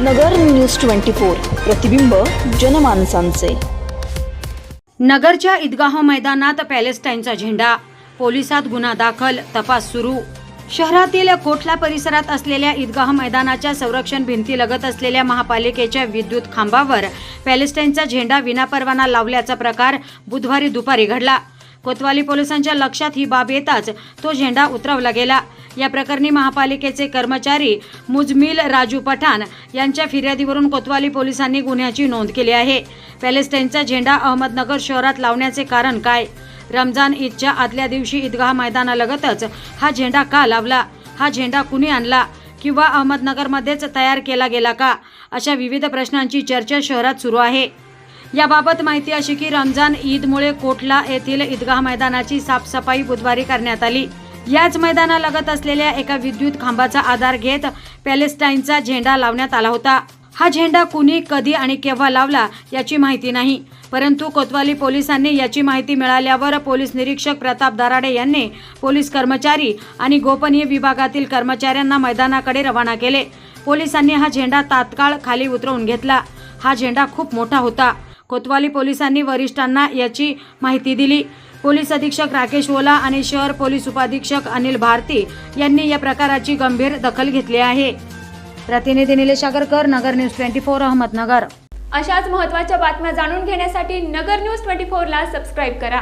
नगर news twenty four प्रतिबिंब जनमानसांचे. नगरच्या ईदगाह मैदानात पॅलेस्टाईनचा झेंडा पोलिसात गुन्हा दाखल तपास सुरू. शहरातील कोठला परिसरात असलेल्या ईदगाह मैदानाच्या संरक्षण भिंतीलगत असलेल्या महापालिकेच्या विद्युत खांबावर पॅलेस्टाईनचा झेंडा विनापरवाना लावल्याचा प्रकार बुधवारी दुपारी घडला. कोतवाली पोलिसांच्या लक्षात ही बाब येताच तो झेंडा उतरवला गेला. या प्रकरणी महापालिकेचे कर्मचारी मुजमिल राजू पठाण यांच्या फिर्यादीवरून कोतवाली पोलिसांनी गुन्ह्याची नोंद केली आहे. पॅलेस्टाईनचा झेंडा अहमदनगर शहरात लावण्याचे कारण काय? रमजान ईदच्या आदल्या दिवशी ईदगाह मैदानालगतच हा झेंडा का लावला? हा झेंडा कुणी आणला? किंवा अहमदनगरमध्येच तयार केला गेला का? अशा विविध प्रश्नांची चर्चा शहरात सुरू आहे. याबाबत माहिती अशी की रमजान ईदमुळे कोटला येथील ईदगाह मैदानाची साफसफाई बुधवारी करण्यात आली. याच मैदानालगत असलेल्या एका विद्युत खांबाचा आधार घेत पॅलेस्टाईनचा झेंडा लावण्यात आला होता. हा झेंडा कुणी कधी आणि केव्हा लावला याची माहिती नाही. परंतु कोतवाली पोलिसांनी याची माहिती मिळाल्यावर पोलीस निरीक्षक प्रताप दराडे यांनी पोलीस कर्मचारी आणि गोपनीय विभागातील कर्मचाऱ्यांना मैदानाकडे रवाना केले. पोलिसांनी हा झेंडा तात्काळ खाली उतरवून घेतला. हा झेंडा खूप मोठा होता. कोतवाली पोलिसांनी वरिष्ठांना याची माहिती दिली. पोलीस अधीक्षक राकेश ओला आणि शहर पोलीस उपाधीक्षक अनिल भारती यांनी या प्रकाराची गंभीर दखल घेतली आहे. प्रतिनिधी Nilesh Agarkar Nagar news twenty four Ahmednagar. अशाच महत्त्वाच्या बातम्या जाणून घेण्यासाठी नगर न्यूज ट्वेंटी फोरला सबस्क्राईब करा.